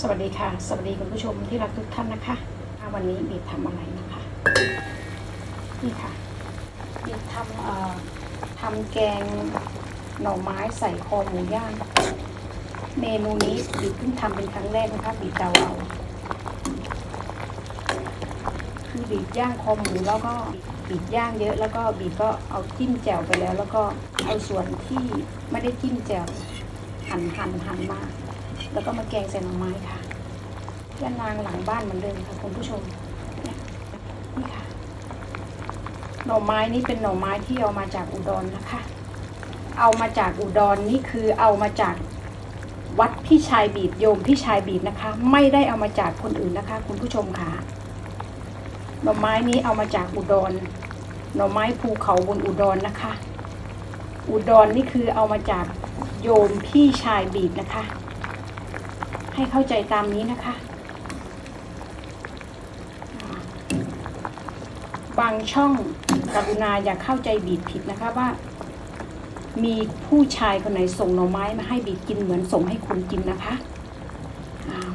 สวัสดีค่ะ สวัสดีคุณผู้ชมที่รักทุกท่านนะคะ วันนี้บีบทำอะไรนะคะ นี่ค่ะบีบทำเอ่อทำแกงหน่อไม้ใส่คอหมูย่าง เมนูนี้บีบเพิ่งทำเป็นครั้งแรกนะคะบีบเดาเอาคือบีบย่างคอหมูแล้วก็บีบย่างเยอะ แล้วก็บีบก็เอาจิ้มแจ่วไปแล้ว แล้วก็เอาส่วนที่ไม่ได้จิ้มแจ่วหั่นหั่นหั่นมา แล้วก็มาแกงใส่หน่อไม้ค่ะย่านางหลังบ้านเหมือนเดิมค่ะคุณผู้ชมนี่ค่ะ หน่อไม้นี้เป็นหน่อไม้ที่เอามาจากอุดรนะคะ เอามาจากอุดรนี่คือเอามาจากวัดพี่ชายบีบโยมพี่ชายบีบนะคะ ไม่ได้เอามาจากคนอื่นนะคะ คุณผู้ชมค่ะ หน่อไม้นี้เอามาจากอุดร หน่อไม้ภูเขาบนอุดรนะคะ อุดรนี่คือเอามาจากโยมพี่ชายบีบนะคะ ให้เข้าใจตามนี้นะคะ บางช่องกรุณาอย่าเข้าใจบีบผิดนะคะว่า มีผู้ชายคนไหนส่งหน่อไม้มาให้บีบกินเหมือนส่งให้คุณกินนะคะ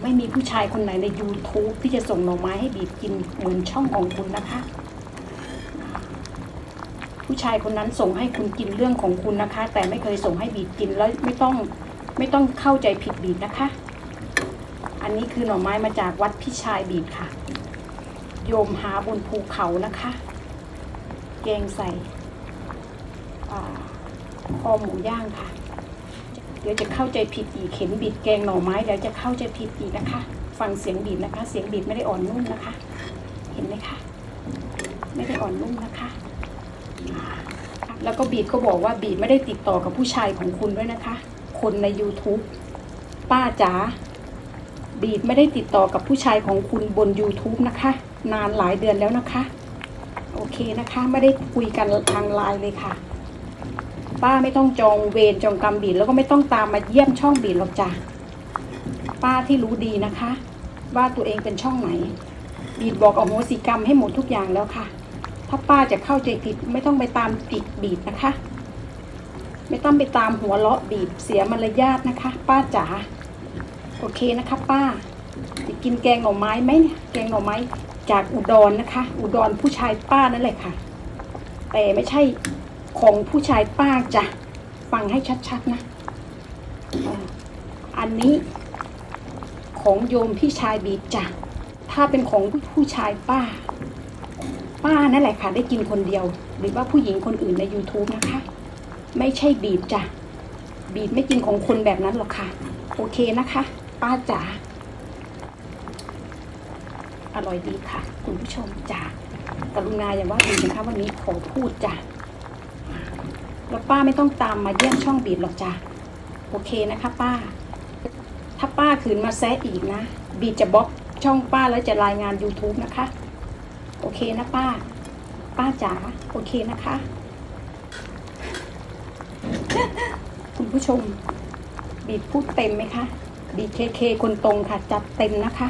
ไม่มีผู้ชายคนไหนใน YouTube ที่จะส่งหน่อไม้ให้บีบกินเหมือนช่องของคุณนะคะ ผู้ชายคนนั้นส่งให้คุณกินเรื่องของคุณนะคะ แต่ไม่เคยส่งให้บีบกินแล้วไม่ต้องไม่ต้องเข้าใจผิดบีบนะคะ อันนี้คือหน่อไม้มาจากวัดพิชัยบีบค่ะ โยมหาบนภูเขานะคะ แกงใส่คอหมูย่างค่ะ เดี๋ยวจะเข้าใจผิดอีกเข็นบีบแกงหน่อไม้เดี๋ยวจะเข้าใจผิดอีกนะคะ ฟังเสียงบีบนะคะ เสียงบีบไม่ได้อ่อนนุ่มนะคะ เห็นไหมคะ ไม่ได้อ่อนนุ่มนะคะ แล้วก็บีบก็บอกว่าบีบไม่ได้ติดต่อกับผู้ชายของคุณด้วยนะคะ คนใน YouTube ป้าจ๋า บีดไม่ได้ติดต่อกับผู้ชายของคุณบน YouTube นะคะ นานหลายเดือนแล้วนะคะ โอเคนะคะ ไม่ได้คุยกันทางไลน์เลยค่ะ ป้าไม่ต้องจองเวรจองกรรมบีดแล้วก็ไม่ต้องตามมาเยี่ยมช่องบีดหรอกจ้ะป้าที่รู้ดีนะคะ ว่าตัวเองเป็นช่องไหน บีดบอกเอาโหสิกรรมให้หมดทุกอย่างแล้วค่ะ ถ้าป้าจะเข้าใจผิดไม่ต้องไปตามติดบีดนะคะ ไม่ต้องไปตามหัวเลาะบีบเสียมารยาทนะคะ ป้าจ๋า โอเคนะคะป้า จะกินแกงหน่อไม้ไหมเนี่ยแกงหน่อไม้จากอุดรนะคะ อุดรผู้ชายป้านั่นแหละค่ะ แต่ไม่ใช่ของผู้ชายป้าจ้ะฟังให้ชัดๆนะ อันนี้ของโยมพี่ชายบีบจ้ะถ้าเป็นของผู้ชายป้า ป้านั่นแหละค่ะ ได้กินคนเดียว หรือว่าผู้หญิงคนอื่นใน YouTube นะคะ ไม่ใช่บีบจ้ะบีบไม่กินของคนแบบนั้นหรอกค่ะ โอเคนะคะ ป้าจ๋าอร่อยดีค่ะ คุณผู้ชมจ๋ากรุณาอย่าว่าดีนะคะวันนี้ขอพูดจ้ะแล้วป้าไม่ต้องตามมาเยี่ยมช่องบีดหรอกจ้ะโอเคนะคะ ป้า ถ้าป้าขืนมาแซะอีกนะ บีดจะบล็อกช่องป้าแล้วจะรายงาน YouTube นะคะ โอเคนะป้า ป้าจ๋าโอเคนะคะ คุณผู้ชม บีดพูดเต็มไหมคะ บีเคเคคนตรงค่ะ จัดเต็มนะคะ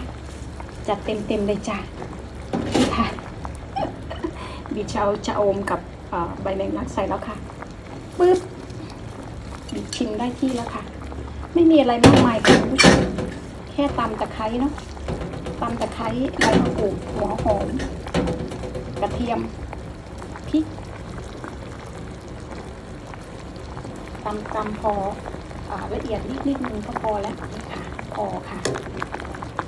จัดเต็มเต็มเลยจ้ะนี่ค่ะบีดชาวชะอมกับใบแมงลักใส่แล้วค่ะปึ๊บบีชิมได้ที่แล้วค่ะ ไม่มีอะไรมากมายค่ะผู้ชมแค่ตำตะไคร้เนาะตำตะไคร้ใบมะกรูดหัวหอมกระเทียมพริกตำตำพอ ละเอียดนิดนิดนึงก็พอแล้วนี่ค่ะพอค่ะ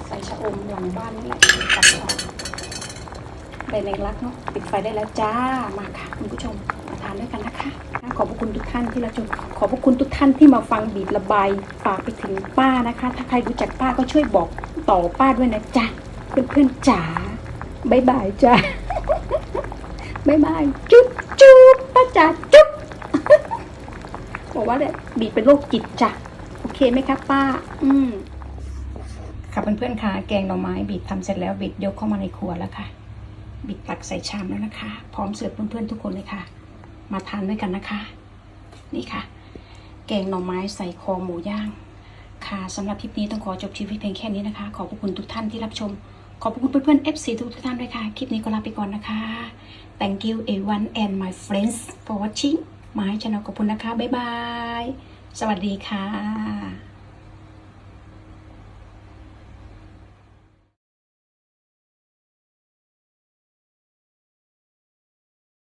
ใส่ชะอมหลังบ้านนี่แหละตัดพอใบแมงลักเนาะปิดไฟได้แล้วจ้ามาค่ะคุณผู้ชมมาทานด้วยกันนะคะขอบพระคุณทุกท่านที่รับชมขอบพระคุณทุกท่านที่มาฟังบีบระบายฝากไปถึงป้านะคะ ถ้าใครรู้จักป้าก็ช่วยบอกต่อป้าด้วยนะจ๊ะเพื่อนๆจ๋าบายบายจ้าบายบายจุ๊บจุ๊บป้าจ๋าจ บอกว่าเนี่ยบีเป็นโรคจิตจ้ะโอเคไหมครับป้า อืมค่ะเพื่อนๆค่ะแกงหน่อไม้บีบทำเสร็จแล้วบีบยกเข้ามาในครัวแล้วค่ะบีบตักใส่ชามแล้วนะคะ พร้อมเสิร์ฟเพื่อนๆทุกคนเลยค่ะ มาทานด้วยกันนะคะ นี่ค่ะ แกงหน่อไม้ใส่คอหมูย่าง ค่ะสำหรับคลิปนี้ต้องขอจบชีวิตเพียงแค่นี้นะคะ ขอบคุณทุกท่านที่รับชม ขอบคุณเพื่อนๆ FC ทุกท่านด้วยค่ะ คลิปนี้ก็ลาไปก่อนนะคะ Thank you everyone and my friends for watching มาให้ช anel ขอบคุณนะคะ บ๊ายบาย สวัสดีค่ะ